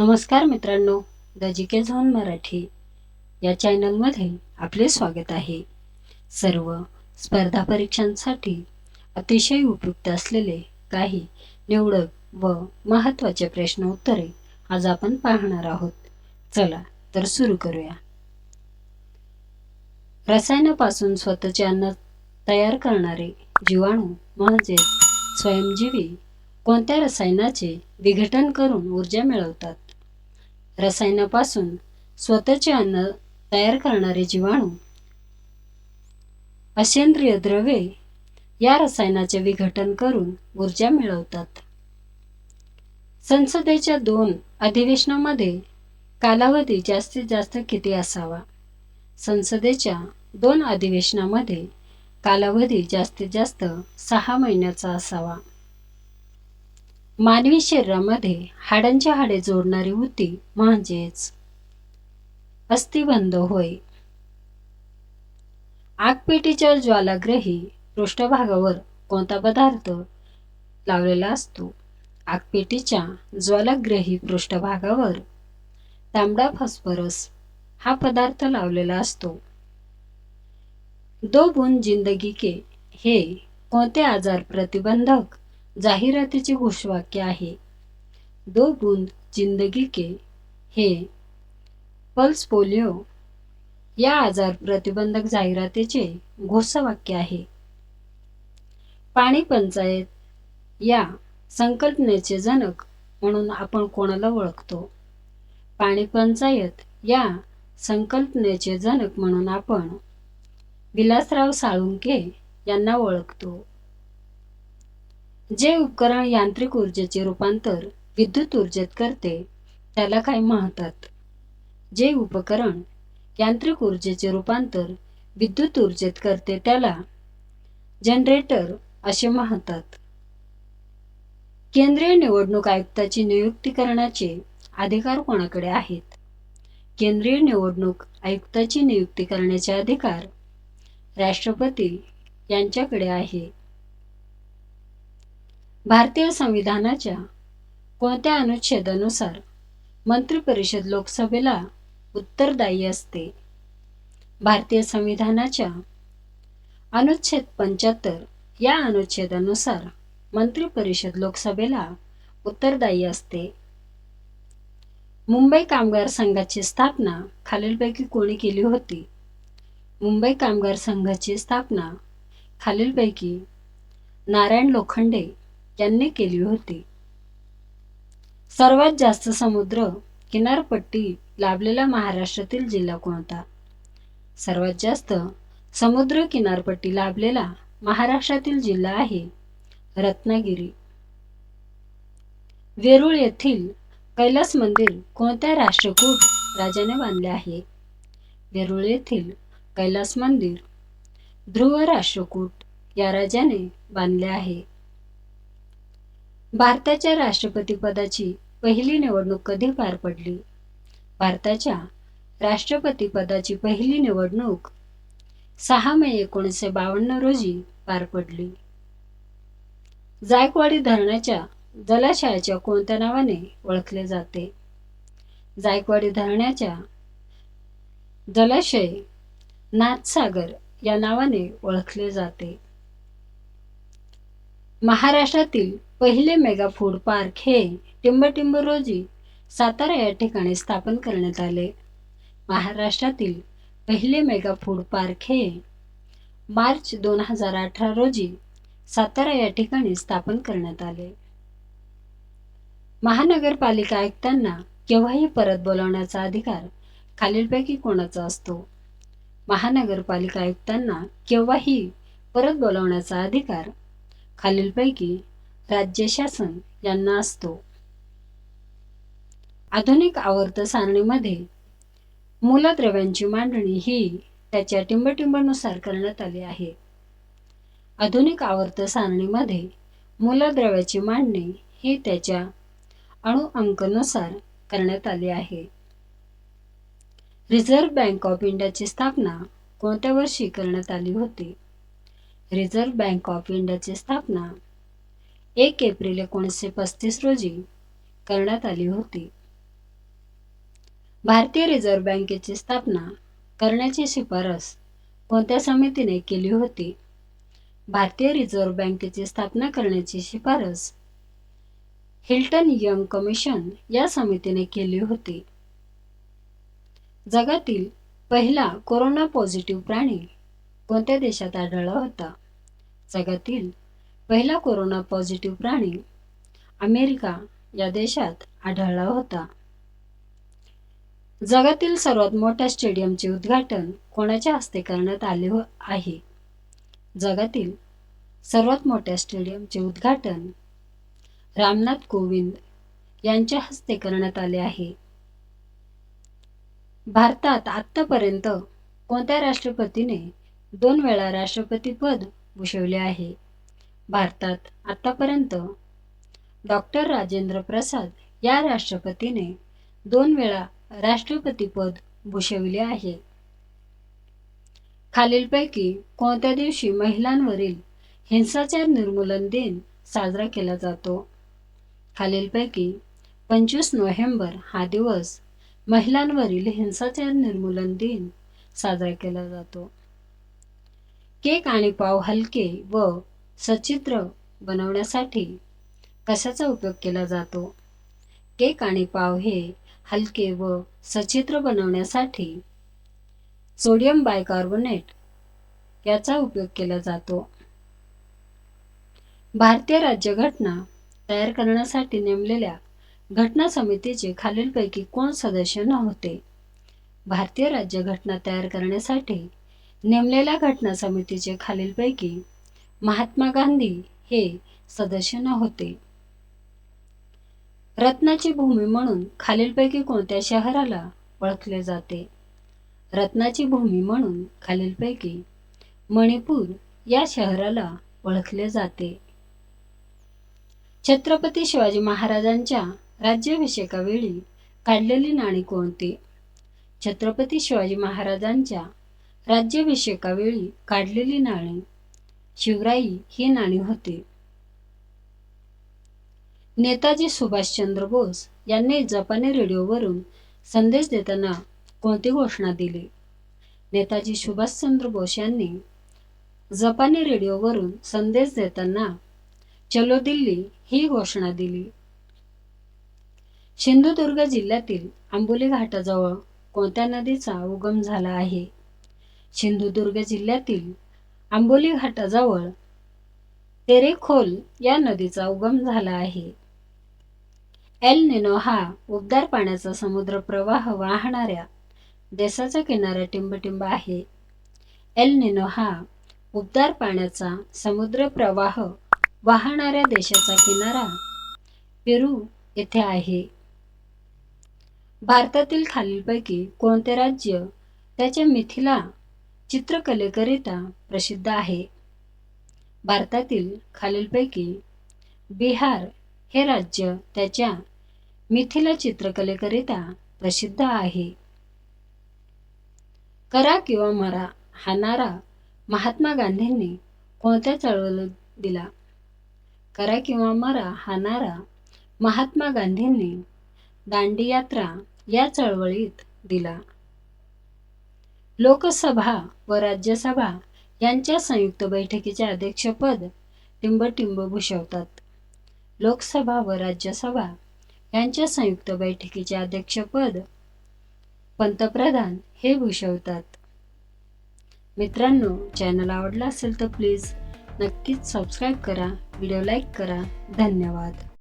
नमस्कार मित्रांनो the G K zone Marathi या चॅनलमध्ये आपले स्वागत आहे. सर्व स्पर्धा परीक्षांसाठी अतिशय उपयुक्त असलेले काही निवडक व महत्त्वाचे प्रश्न उत्तरे आज आपण पाहणार आहोत. चला तर सुरू करूया. रसायनापासून स्वतःचे अन्न तयार करणारे जीवाणू म्हणजे स्वयंजीवी कोणत्या रसायनाचे विघटन करून ऊर्जा मिळवतात? रसायनापासून स्वतःचे अन्न तयार करणारे जीवाणू. असेंद्रिय द्रव्ये या रसायनाचे विघटन करून ऊर्जा मिळवतात. संसदेच्या दोन अधिवेशनामध्ये कालावधी जास्तीत जास्त किती असावा? संसदेच्या दोन अधिवेशनामध्ये कालावधी जास्तीत जास्त सहा महिन्याचा असावा. मानवी शरीरामध्ये हाडांच्या हाडे जोडणारी ऊती म्हणजेच अस्थिबंध होय. आगपेटीच्या ज्वालाग्रही पृष्ठभागावर कोणता पदार्थ लावलेला असतो? आगपेटीच्या ज्वालाग्रही पृष्ठभागावर तांबडा फॉस्फरस हा पदार्थ लावलेला असतो. दो बुन जिंदगी के हे कोणते आजार प्रतिबंधक जाहिरातीचे घोषवाक्य आहे. दो बूंद जिंदगी के हे. पल्स पोलिओ या आजार प्रतिबंधक जाहिरातीचे घोषवाक्य आहे. पाणी पंचायत या संकल्पनेचे जनक म्हणून आपण कोणाला ओळखतो? पाणी पंचायत या संकल्पनेचे जनक म्हणून आपण विलासराव साळुंके यांना ओळखतो. जे उपकरण यांत्रिक ऊर्जेचे रूपांतर विद्युत ऊर्जेत करते त्याला काय म्हणतात जे उपकरण यांत्रिक ऊर्जेचे रूपांतर विद्युत ऊर्जेत करते त्याला जनरेटर असे म्हणतात केंद्रीय निवडणूक आयुक्ताची नियुक्ती करण्याचे अधिकार कोणाकडे आहेत? केंद्रीय निवडणूक आयुक्ताची नियुक्ती करण्याचे अधिकार राष्ट्रपती यांच्याकडे आहे. भारतीय संविधानाच्या कोणत्या अनुच्छेदानुसार मंत्रिपरिषद लोकसभेला उत्तरदायी असते? भारतीय संविधानाच्या अनुच्छेद पंच्याहत्तर या अनुच्छेदानुसार मंत्रिपरिषद लोकसभेला उत्तरदायी असते. मुंबई कामगार संघाची स्थापना खालीलपैकी कोणी केली होती? मुंबई कामगार संघाची स्थापना खालीलपैकी नारायण लोखंडे यांनी केली होती. सर्वात जास्त समुद्र किनारपट्टी लाभलेला महाराष्ट्रातील जिल्हा कोणता? सर्वात जास्त समुद्र किनारपट्टी लाभलेला महाराष्ट्रातील जिल्हा आहे रत्नागिरी. वेरूळ येथील कैलास मंदिर कोणत्या राष्ट्रकूट राजाने बांधले आहे? वेरूळ येथील कैलास मंदिर ध्रुव राष्ट्रकूट या राजाने बांधले आहे. भारताच्या राष्ट्रपती पदाची पहिली निवडणूक कधी पार पडली? भारताच्या राष्ट्रपती पदाची पहिली निवडणूक सहा मे एकोणीसशे बावन्न रोजी पार पडली. जायकवाडी धरणाच्या जलाशयाच्या कोणत्या नावाने ओळखले जाते? जायकवाडी धरणाच्या जलाशय नाथसागर या नावाने ओळखले जाते. महाराष्ट्रातील पहिले मेगा फूड पार्क हे टिंबटिंब रोजी सातारा या ठिकाणी स्थापन करण्यात आले. महाराष्ट्रातील पहिले मेगा फूड पार्क हे मार्च दोन हजार अठरा रोजी सातारा या ठिकाणी स्थापन करण्यात आले. महानगरपालिका आयुक्तांना केव्हाही परत बोलावण्याचा अधिकार खालीलपैकी कोणाचा असतो? महानगरपालिका आयुक्तांना केव्हाही परत बोलावण्याचा अधिकार खालीलपैकी राज्य शासन यांना असतो. आधुनिक आवर्त सारणीमध्ये मूलद्रव्यांची मांडणी ही त्याच्या टिंबटिंबनुसार करण्यात आली आहे. आधुनिक आवर्त सारणीमध्ये मूलद्रव्याची मांडणी ही त्याच्या अणुअंकनुसार करण्यात आली आहे. रिझर्व्ह बँक ऑफ इंडियाची स्थापना कोणत्या वर्षी करण्यात आली होती? रिझर्व्ह बँक ऑफ इंडियाची स्थापना एक एप्रिल एकोणीसशे पस्तीस रोजी करण्यात आली होती. भारतीय रिझर्व्ह बँकेची स्थापना करण्याची शिफारस कोणत्या समितीने केली होती? भारतीय रिझर्व्ह बँकेची स्थापना करण्याची शिफारस हिल्टन यंग कमिशन या समितीने केली होती. जगातील पहिला कोरोना पॉझिटिव्ह प्राणी कोणत्या देशात आढळला होता? जगातील पहिला कोरोना पॉझिटिव्ह प्राणी अमेरिका या देशात आढळला होता. जगातील सर्वात मोठ्या स्टेडियमचे उद्घाटन कोणाच्या हस्ते करण्यात आले हो आहे? जगातील सर्वात मोठ्या स्टेडियमचे उद्घाटन रामनाथ कोविंद यांच्या हस्ते करण्यात आले आहे. भारतात आत्तापर्यंत कोणत्या राष्ट्रपतीने दोन वेळा राष्ट्रपती पद भूषवले आहे? भारतात आतापर्यंत डॉक्टर राजेंद्र प्रसाद या राष्ट्रपतीने दोन वेळा राष्ट्रपती पद भूषविले आहे. खालीलपैकी कोणत्या दिवशी महिलांवरील हिंसाचार निर्मूलन दिन साजरा केला जातो? खालीलपैकी पंचवीस नोव्हेंबर हा दिवस महिलांवरील हिंसाचार निर्मूलन दिन साजरा केला जातो. केक आणि पाव हलके व सचित्र बनवण्यासाठी कशाचा उपयोग केला जातो? केक आणि पाव हे हलके व सचित्र बनवण्यासाठी सोडियम बायकार्बोनेट याचा उपयोग केला जातो. भारतीय राज्यघटना तयार करण्यासाठी नेमलेल्या घटना समितीचे खालीलपैकी कोण सदस्य नव्हते? भारतीय राज्यघटना तयार करण्यासाठी नेमलेल्या घटना समितीचे खालीलपैकी महात्मा गांधी हे सदस्य नव्हते रत्नाची भूमी म्हणून खालीलपैकी कोणत्या शहराला ओळखले जाते? रत्नाची भूमी म्हणून खालीलपैकी मणिपूर या शहराला ओळखले जाते. छत्रपती शिवाजी महाराजांच्या राज्याभिषेकावेळी काढलेली नाणी कोणती? छत्रपती शिवाजी महाराजांच्या राज्याभिषेकावेळी काढलेली नाणी शिवराई ही नाणी होती. नेताजी सुभाषचंद्र बोस यांनी जपानी रेडिओवरून संदेश देताना कोणती घोषणा दिली? नेताजी सुभाषचंद्र बोस यांनी जपानी रेडिओवरून संदेश देताना चलो दिल्ली ही घोषणा दिली. सिंधुदुर्ग जिल्ह्यातील आंबोली घाटाजवळ कोणत्या नदीचा उगम झाला आहे? सिंधुदुर्ग जिल्ह्यातील आंबोली घाटाजवळ तेरेखोल या नदीचा उगम झाला आहे. एल निनो हा उबदार पाण्याचा समुद्र प्रवाह वाहणाऱ्या देशाचा किनारा टिंबटिंब आहे. एल निनो हा उबदार पाण्याचा समुद्र प्रवाह वाहणाऱ्या देशाचा किनारा पेरू येथे आहे. भारतातील खालीलपैकी कोणते राज्य त्याच्या मिथिला चित्रकलेकरिता प्रसिद्ध आहे. भारतातील खालीलपैकी बिहार हे राज्य त्याच्या मिथिला चित्रकलेकरिता प्रसिद्ध आहे. करा किंवा मरा हा नारा महात्मा गांधींनी कोणत्या चळवळीत दिला? करा किंवा मरा हा नारा महात्मा गांधींनी दांडी यात्रा या चळवळीत दिला. लोकसभा व राज्यसभा यांच्या संयुक्त बैठकीचे अध्यक्षपद टिंबटिंब भूषवतात लोकसभा व राज्यसभा यांच्या संयुक्त बैठकीचे अध्यक्षपद पंतप्रधान हे भूषवतात. मित्रांनो चॅनल आवडला असेल तर प्लीज नक्कीच सबस्क्राईब करा व्हिडिओ लाईक करा. धन्यवाद.